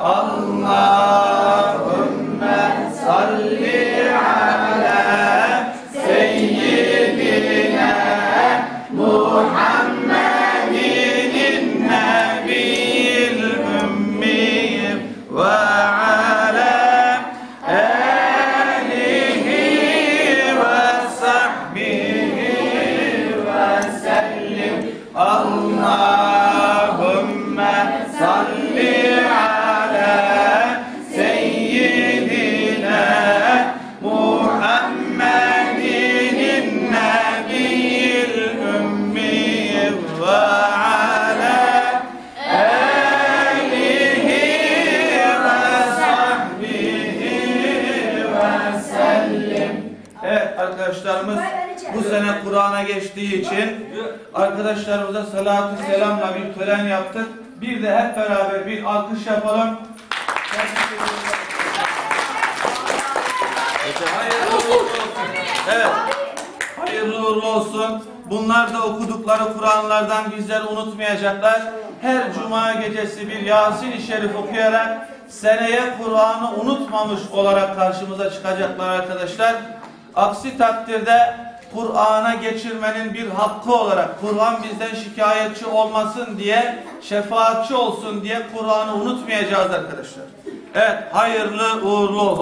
Allahümme salli ala seyyidina Muhammedin nebil ümmi ve ala alihi ve sahbihi ve sellim. Allahümme salli Evet arkadaşlarımız bu sene Kur'an'a geçtiği için arkadaşlarımıza salatü selamla bir tören yaptık. Bir de hep beraber bir alkış yapalım. Hayırlı uğurlu olsun. Evet. Hayırlı uğurlu olsun. Bunlar da okudukları Kur'anlardan bizleri unutmayacaklar. Her cuma gecesi bir Yasin-i Şerif okuyarak seneye Kur'an'ı unutmamış olarak karşımıza çıkacaklar arkadaşlar. Aksi takdirde Kur'an'a geçirmenin bir hakkı olarak Kur'an bizden şikayetçi olmasın diye şefaatçi olsun diye Kur'an'ı unutmayacağız arkadaşlar. Evet hayırlı uğurlu olsun.